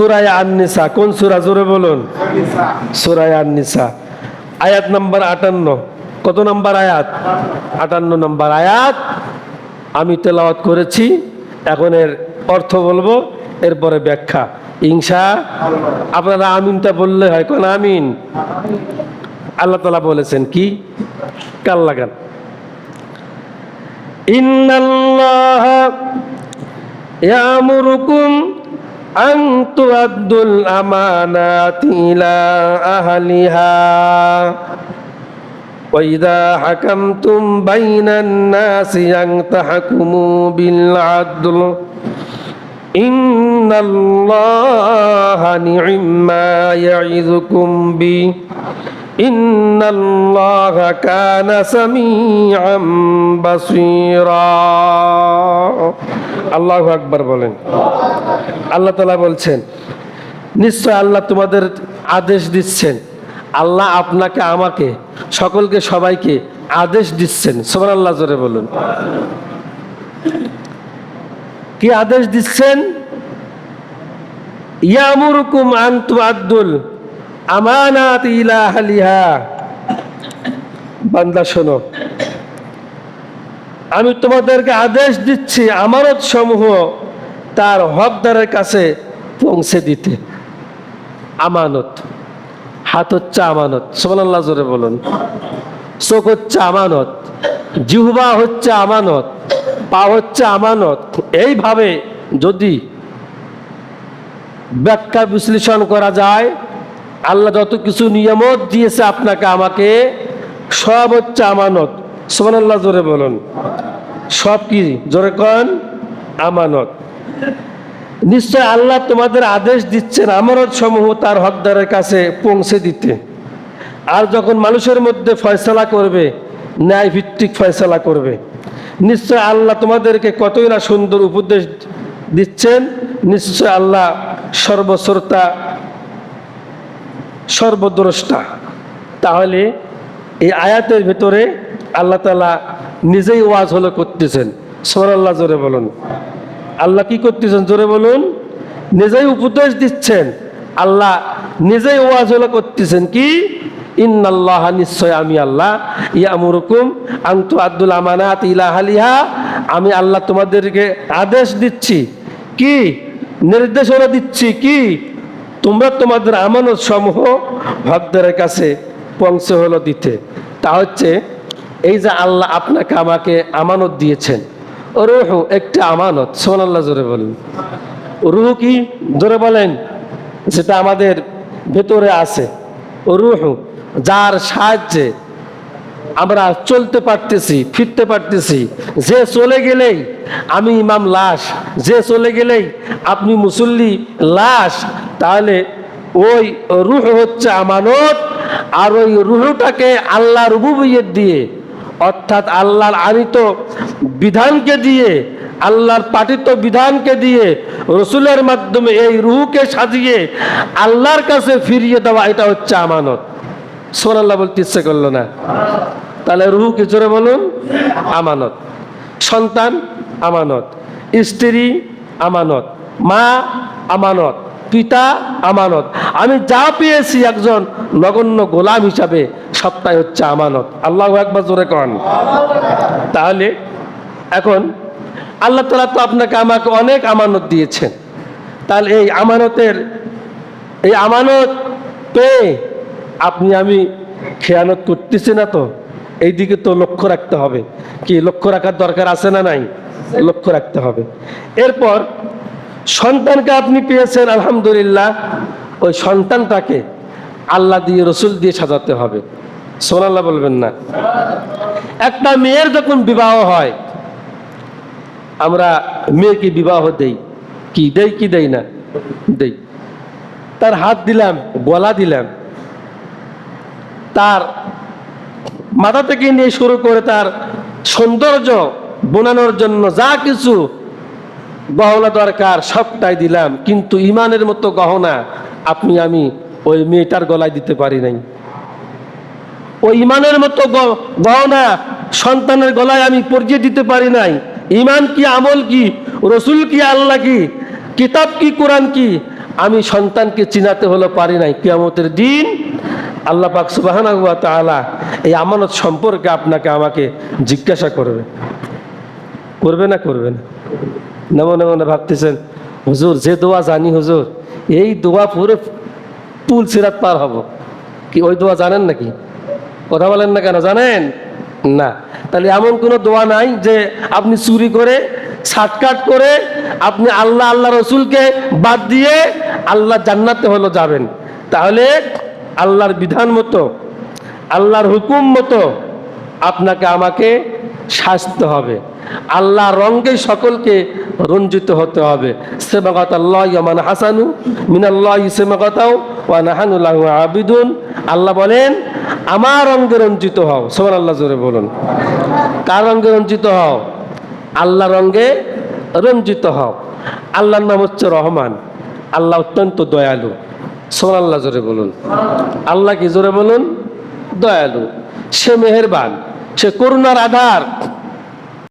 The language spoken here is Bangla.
সুরায় আননিসা, কোন সুরা? জোরে বলুন। সুরায় আননিসা। আয়াত নাম্বার আটান্ন। কত নাম্বার আয়াত? আটান্ন নাম্বার আয়াত। আমি তেলাওয়াত করেছি। এখন এর অর্থ বলব, এরপরে ব্যাখ্যা। ইংসা আপনারা আমিনটা বললে হয়, কোন আমিন? আল্লাহ তালা বলেছেন কি? কাল লাগান। ইন্নাল্লাহ ইয়ামুরুকুম أن تؤدوا الأمانات إلى أهلها وإذا حكمتم بين الناس أن تحكموا بالعدل إن الله نعم ما يعظكم به إن الله كان سميعا بصيرا আল্লাহ আকবার বলেন আল্লাহ তালা বলছেন নিশ্চয় আল্লাহ তোমাদের আদেশ দিচ্ছেন আল্লাহ আপনাকে আমাকে সকলকে সবাইকে আদেশ দিচ্ছেন সোমান আল্লাহ জোরে বলুন কি আদেশ দিচ্ছেন ইয়ামুরুকুম আন্তু আব্দুল আমানাত ইলা আহলিহা বান্দা, শোনো। আমি তোমাদেরকে আদেশ দিচ্ছি আমানত সমূহ তার হকদারের কাছে পৌঁছে দিতে। আমানত। হাত হচ্ছে আমানত। সোমানাল্লাহ জোরে বলুন। চোখ হচ্ছে আমানত। জিহবা হচ্ছে আমানত। পা হচ্ছে আমানত। এইভাবে যদি ব্যাখ্যা বিশ্লেষণ করা যায় আল্লাহ যত কিছু নিয়ামত দিয়েছে আপনাকে, আমাকে সব হচ্ছে আমানত। সোমান আল্লাহ জোরে বলুন। সব কি? জোরে কন, আমানত। নিশ্চয় আল্লাহ তোমাদের আদেশ দিচ্ছেন আমানত সমূহ তার হকদারের কাছে পৌঁছে দিতে। আর যখন মানুষের মধ্যে ফয়সলা করবে ন্যায় ভিত্তিক ফয়সলা করবে। নিশ্চয় আল্লাহ তোমাদেরকে কতই না সুন্দর উপদেশ দিচ্ছেন। নিশ্চয় আল্লাহ সর্বশ্রোতা সর্বদ্রষ্টা। তাহলে এই আয়াতের ভেতরে আল্লাহ তালা নিজেই ওয়াজ হলো করতেছেন। সোর আল্লাহ জোরে বলুন। আল্লাহ কি করতেছেন? জোরে বলুন। নিজেই উপদেশ দিচ্ছেন। আল্লাহ নিজেই ওয়াজ হলো করতেছেন কি? ইন্নাল্লাহ নিশ্চয় আমি আল্লাহ। ইয়ামুরুকুম আন্তু আব্দুল আমানাত ইলাহালিহা আমি আল্লাহ তোমাদেরকে আদেশ দিচ্ছি কি? নির্দেশনা দিচ্ছি কি? তোমরা তোমাদের আমানত সমূহ ভক্তদের কাছে পৌঁছে হলো দিতে। তা হচ্ছে, এই যে আল্লাহ আপনাকে আমাকে আমানত দিয়েছেন, রুহ একটা আমানত সোনাল্লাহ জোরে বলেন। রুহ কি? জোরে বলেন সেটা আমাদের ভেতরে আছে। রুহু, যার সাহায্যে আমরা চলতে পারতেছি, ফিরতে পারতেছি। যে চলে গেলেই আমি ইমাম লাশ, যে চলে গেলেই আপনি মুসল্লি লাশ, তাহলে ওই রুহ হচ্ছে আমানত, আর ওই রুহটাকে আল্লাহ রুবু রুবুবিয়ত দিয়ে, অর্থাৎ আল্লাহর আনিত বিধানকে দিয়ে, আল্লাহর পাঠিত বিধানকে দিয়ে রসুলের মাধ্যমে এই রুহকে সাজিয়ে আল্লাহর কাছে ফিরিয়ে দেওয়া, এটা হচ্ছে আমানত। সোনাল্লাহ বলতে ইচ্ছে করল না। তাহলে রুহু কি জোরে বলুন? আমানত। সন্তান, আমানত। স্ত্রী, আমানত। মা, আমানত। পিতা, আমানত। আমি যা পেয়েছি একজন নগণ্য গোলাম হিসাবে, সবটাই হচ্ছে আমানত। আল্লাহ একবার জোরে কন। তাহলে এখন আল্লাহ তালা তো আপনাকে আমাকে অনেক আমানত দিয়েছেন। তাহলে এই আমানতের, এই আমানত পেয়ে আপনি আমি খেয়ানত করতেছি না তো এই দিকে তো লক্ষ্য রাখতে হবে। কি, লক্ষ্য রাখার দরকার আছে না নাই? লক্ষ্য রাখতে হবে। এরপর সন্তানকে আপনি পেয়েছেন, আলহামদুলিল্লাহ, ওই সন্তানটাকে আল্লাহ দিয়ে, রসুল দিয়ে সাজাতে হবে। সোনাল্লাহ বলবেন না। একটা মেয়ের যখন বিবাহ হয়, আমরা মেয়েকে বিবাহ দেই। কি দেই কি দেই না? দেই। তার হাত দিলাম, গলা দিলাম। তার মাথা থেকে নিয়ে শুরু করে তার সৌন্দর্য বোনানোর জন্য যা কিছু গহনা দরকার সবটাই দিলাম। কিন্তু ইমানের মতো গহনা আপনি আমি ওই মেয়েটার গলায় দিতে পারি নাই। ওই ইমানের মতো গহনা সন্তানের গলায় আমি পরিয়ে দিতে পারি নাই। ইমান কি, আমল কি, রসুল কি, আল্লাহ কি, কিতাব কি, কোরআন কি, আমি সন্তানকে চিনাতে হলো পারি নাই। কিয়ামতের দিন আল্লাহ পাক সুবাহানা হুয়া তাআলা এই আমানত সম্পর্কে আপনাকে আমাকে জিজ্ঞাসা করবে। করবে না করবে না? মনে মনে ভাবতেছেন, হুজুর, যে দোয়া জানি হুজুর, এই দোয়া পুরো পুল সিরাত পার হব। কি ওই দোয়া জানেন নাকি? কথা বলেন না কেন? জানেন? না। তাহলে এমন কোনো দোয়া নাই যে আপনি চুরি করে শার্টকাট করে, আপনি আল্লাহ আল্লাহ রসুলকে বাদ দিয়ে আল্লাহ জান্নাতে হলো যাবেন। তাহলে আল্লাহর বিধান মতো, আল্লাহর হুকুম মতো আপনাকে আমাকে সাজতে হবে। আল্লাহ রঙ্গে সকলকে রঞ্জিত হতে হবে। সেমাগত আল্লাহ ইয়ামান হাসানু মিনাল্লাহ সেমাগতাও ওয়া নাহানুল্লাহ আবিদুন। আল্লাহ বলেন, আমার রঙ্গে রঞ্জিত হও। সোমান আল্লাহ জোরে বলুন। কার রঙ্গে রঞ্জিত হও? আল্লাহ রঙ্গে রঞ্জিত হও। আল্লাহর নাম হচ্ছে রহমান। আল্লাহ অত্যন্ত দয়ালু। সোমান আল্লাহ জোরে বলুন। আল্লাহ কি জোরে বলুন? দয়ালু। সে মেহেরবান সে করুণার আধার।